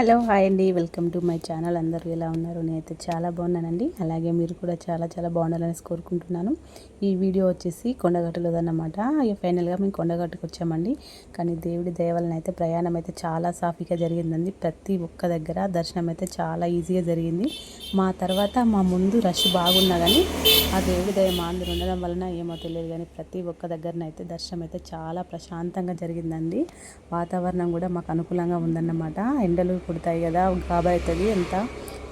Hello hi అండి. Welcome to my channel. అందరూ ఎలా ఉన్నారు? నేనైతే చాలా బాగున్నానండి. అలాగే మీరు కూడా చాలా చాలా బాగుండాలని కోరుకుంటున్నాను. ఈ వీడియో వచ్చేసి కొండగట్టులోదన్నమాట. ఇక ఫైనల్గా మేము కొండగట్టుకు వచ్చామండి కానీ దేవుడి దయవలన అయితే ప్రయాణం అయితే చాలా సాఫీగా జరిగిందండి. ప్రతి ఒక్క దగ్గర దర్శనం అయితే చాలా ఈజీగా జరిగింది. మా తర్వాత మా ముందు రష్ బాగున్నా కానీ ఆ దేవుడి దయ మా అందరు ఉండడం వలన ఏమో తెలియదు కానీ ప్రతి ఒక్క దగ్గరనైతే దర్శనం అయితే చాలా ప్రశాంతంగా జరిగిందండి. వాతావరణం కూడా మాకు అనుకూలంగా ఉందన్నమాట. ఎండలు పుడతాయి కదా గాబా అవుతుంది ఎంత?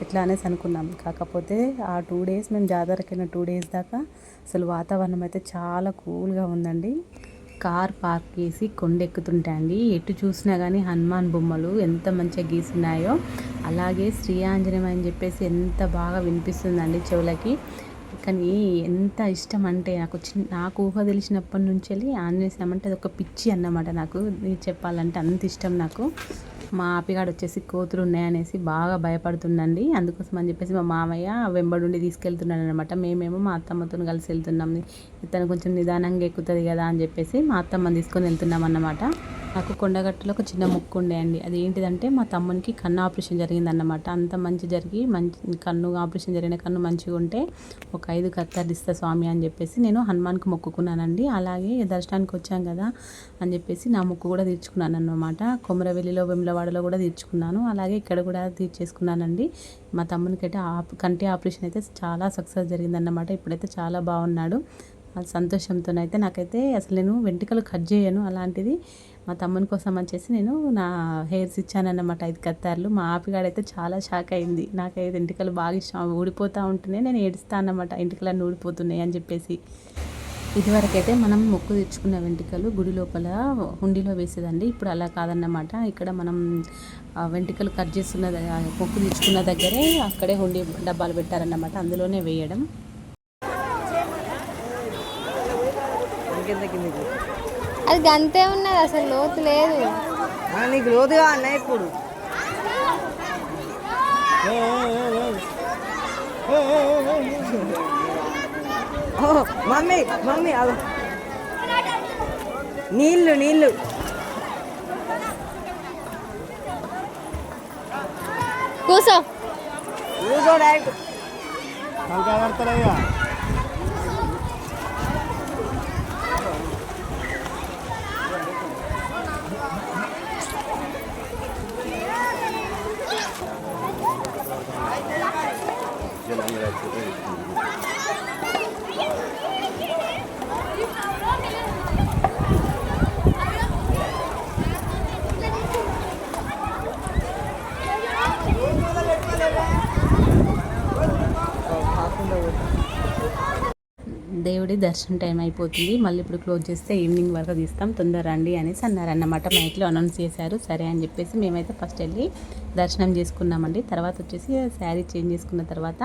ఎట్లా అనేసి అనుకున్నాం. కాకపోతే ఆ టూ డేస్ మేము జాతరకైన టూ డేస్ దాకా అసలు వాతావరణం అయితే చాలా కూల్గా ఉందండి. కార్ పార్క్ చేసి కొండెక్కుతుంటే అండి ఎటు చూసినా కానీ హనుమాన్ బొమ్మలు ఎంత మంచిగా గీసినాయో అలాగే శ్రీ ఆంజనేయం అని చెప్పేసి ఎంత బాగా వినిపిస్తుందండి చెవులకి. కానీ ఎంత ఇష్టం అంటే నాకు చిన్న నాకు ఊహ తెలిసినప్పటి నుంచి వెళ్ళి ఆంజనేయ స్వామి అంటే అది ఒక పిచ్చి అన్నమాట నాకు. చెప్పాలంటే అంత ఇష్టం నాకు. మా ఆపిగాడు వచ్చేసి కోతులు ఉన్నాయనేసి బాగా భయపడుతుందండి అందుకోసం అని చెప్పేసి మా మామయ్య వెంబడుండి తీసుకెళ్తున్నాడు అనమాట మేమేమో మా అత్తమ్మతో కలిసి వెళ్తున్నాం. ఇతను కొంచెం నిదానంగా ఎక్కుతుంది కదా అని చెప్పేసి మా అత్తమ్మని తీసుకొని వెళ్తున్నాం అన్నమాట నాకు కొండగట్టులో ఒక చిన్న ముక్కు ఉండే అండి. అది ఏంటిదంటే మా తమ్మునికి కన్ను ఆపరేషన్ జరిగిందన్నమాట. అంత మంచి జరిగి మంచి కన్ను ఆపరేషన్ జరిగిన కన్ను మంచిగా ఉంటే ఒక ఐదు కత్తర్లు ఇస్తా స్వామి అని చెప్పేసి నేను హనుమాన్కి మొక్కుకున్నానండి. అలాగే దర్శనానికి వచ్చాం కదా అని చెప్పేసి నా ముక్కు కూడా తీర్చుకున్నాను అన్నమాట కొమరవెల్లిలో వెమ్లవాడలో కూడా తీర్చుకున్నాను. అలాగే ఇక్కడ కూడా తీర్చేసుకున్నానండి. మా తమ్మునికి అయితే ఆప్ కంటి ఆపరేషన్ అయితే చాలా సక్సెస్ జరిగిందన్నమాట. ఇప్పుడైతే చాలా బాగున్నాడు. సంతోషంతోనైతే నాకైతే అసలు నేను వెంట్రుకలు కట్ చేయను. అలాంటిది మా తమ్ముని కోసం వచ్చేసి నేను నా హెయిర్స్ ఇచ్చానన్నమాట ఐదు కత్తార్లు. మా ఆపిగాడైతే చాలా షాక్ అయింది. నాకైతే వెంట్రుకలు బాగా ఇష్టం. ఊడిపోతూ ఉంటేనే నేను ఏడుస్తాను అన్నమాట. వెంట్రుకలన్నీ ఊడిపోతున్నాయి అని చెప్పేసి. ఇదివరకైతే మనం మొక్కు తెచ్చుకున్న వెంట్రుకలు గుడి లోపల హుండీలో వేసేదండి. ఇప్పుడు అలా కాదన్నమాట. ఇక్కడ మనం వెంట్రుకలు కట్ చేస్తున్న మొక్కు తెచ్చుకున్న దగ్గరే అక్కడే హుండీ డబ్బాలు పెట్టారన్నమాట. అందులోనే వేయడం. కింద కింద అది గంతే ఉన్నది అసలు లోతు లేదు. నీకు లోతుగా అన్న ఇప్పుడు. మమ్మీ మమ్మీ అగో. నీళ్ళు నీళ్ళు. కూసో. కూర్చో డైరెక్ట్. They ఆల్రెడీ దర్శనం టైం అయిపోతుంది. మళ్ళీ ఇప్పుడు క్లోజ్ చేస్తే ఈవినింగ్ వరకు తీస్తాం. తొందర రండి అనేసి అన్నారన్నమాట మైక్లో అనౌన్స్ చేశారు. సరే అని చెప్పేసి మేమైతే ఫస్ట్ వెళ్ళి దర్శనం చేసుకున్నామండి. తర్వాత వచ్చేసి శారీ చేంజ్ చేసుకున్న తర్వాత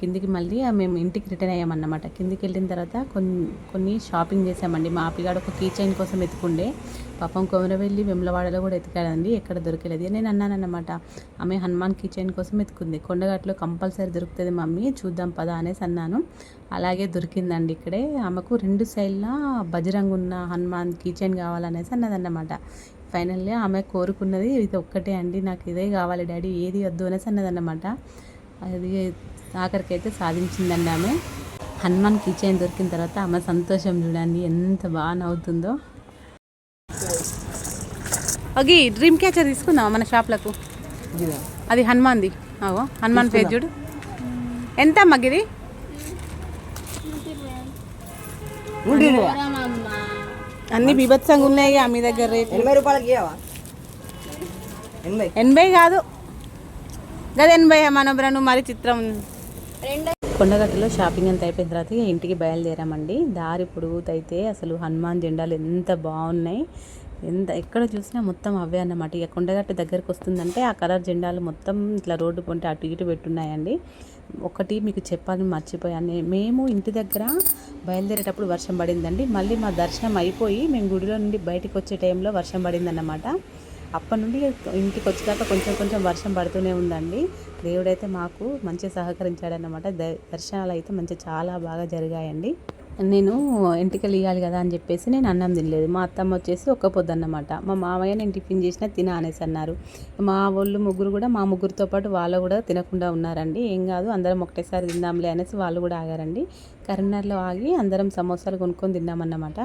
కిందికి మళ్ళీ మేము ఇంటికి రిటర్న్ అయ్యామన్నమాట. కిందికి వెళ్ళిన తర్వాత కొన్ని కొన్ని షాపింగ్ చేసామండి మా ఆపిగాడు ఒక కీ చైన్ కోసం ఎత్తుకుండే పాపం కొమరవెల్లి వెమ్లవాడలో కూడా ఎతికాడండి ఎక్కడ దొరకలేదు నేను అన్నానన్నమాట. ఆమె హనుమాన్ కీ చైన్ కోసం ఎత్తుకుంది కొండగట్లో కంపల్సరీ దొరుకుతుంది మమ్మీ. చూద్దాం పదా అనేసి అన్నాను. అలాగే దొరికిందండి ఇక్కడే. ఆమెకు రెండు సైడ్లా బజరంగ్ ఉన్న హనుమాన్ కీ చైన్ కావాలనేసి అన్నదన్నమాట. ఫైనల్లీ ఆమె కోరుకున్నది ఇది ఒక్కటే అండి నాకు ఇదే కావాలి డాడీ ఏది వద్దు అనేసి అన్నదన్నమాట. అది ఆఖరికైతే సాధించిందండి ఆమె. హనుమాన్ కీ చైన్ దొరికిన తర్వాత ఆమె సంతోషం చూడండి ఎంత బాగా నవ్వుతుందో. అగి డ్రీమ్ క్యాచర్ తీసుకుందామా మన షాప్లకు? అది హనుమాన్ది. అవో హనుమాన్ పేజ్ చూడు. ఎంత మగిది అన్ని బీభత్సంగా ఉన్నాయి మీ దగ్గర రేట్లు. ఎనభై రూపాయలకి ఇవ్వవా ఎనభై. కాదు. గది ఎనభై మనోబ్రా నువ్వు మరి చిత్రం. కొండగట్టులో షాపింగ్ అంతా అయిపోయిన తర్వాత ఇంటికి బయలుదేరామండి. దారి పొడుగుతైతే అసలు హనుమాన్ జెండాలు ఎంత బాగున్నాయి. ఎంత ఎక్కడ చూసినా మొత్తం అవే అన్నమాట. ఇక కొండగట్టు దగ్గరకు వస్తుందంటే ఆ కలర్ జెండాలు మొత్తం ఇట్లా రోడ్డు పొంటి అటు ఇటు పెట్టున్నాయండి. ఒకటి మీకు చెప్పాలని మర్చిపోయాను. మేము ఇంటి దగ్గర బయలుదేరేటప్పుడు వర్షం పడిందండి. మళ్ళీ మా దర్శనం అయిపోయి మేము గుడిలో నుండి బయటకు వచ్చే టైంలో వర్షం పడిందన్నమాట. అప్పటి నుండి ఇంటికి వచ్చేదాకా కొంచెం కొంచెం వర్షం పడుతూనే ఉందండి. దేవుడైతే మాకు మంచిగా సహకరించాడన్నమాట. ద- దర్శనాలు అయితే మంచిగా చాలా బాగా జరిగాయండి. నేను ఎంటికలు ఇవ్వాలి కదా అని చెప్పేసి నేను అన్నం తినలేదు. మా అత్తమ్మ వచ్చేసి ఒక్క పొద్దు అన్నమాట మా మామయ్య నేను టిఫిన్ చేసినా తిన అనేసి అన్నారు. మా వాళ్ళు ముగ్గురు కూడా మా ముగ్గురితో పాటు వాళ్ళు కూడా తినకుండా ఉన్నారండి. ఏం కాదు అందరం ఒకటేసారి తిందాంలే అనేసి వాళ్ళు కూడా ఆగారండి. కరీంనగర్లో ఆగి అందరం సమోసాలు కొనుక్కొని తిన్నామన్నమాట.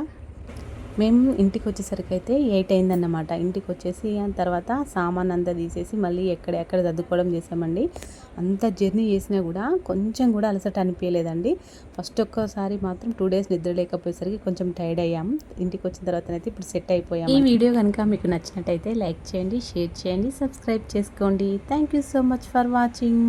మేము ఇంటికి వచ్చేసరికి అయితే ఎయిట్ అయిందన్నమాట ఇంటికి వచ్చేసి ఆ తర్వాత సామాన్ అంతా తీసేసి మళ్ళీ ఎక్కడెక్కడ సర్దుకోవడం చేసామండి. అంత జర్నీ చేసినా కూడా కొంచెం కూడా అలసట అనిపించలేదండి ఫస్ట్ ఒక్కసారి మాత్రం టూ డేస్ నిద్ర లేకపోయేసరికి కొంచెం టైర్డ్ అయ్యాం. ఇంటికి వచ్చిన తర్వాత అయితే ఇప్పుడు సెట్ అయిపోయాం ఈ వీడియో కనుక మీకు నచ్చినట్టయితే లైక్ చేయండి షేర్ చేయండి సబ్స్క్రైబ్ చేసుకోండి. Thank you so much for watching.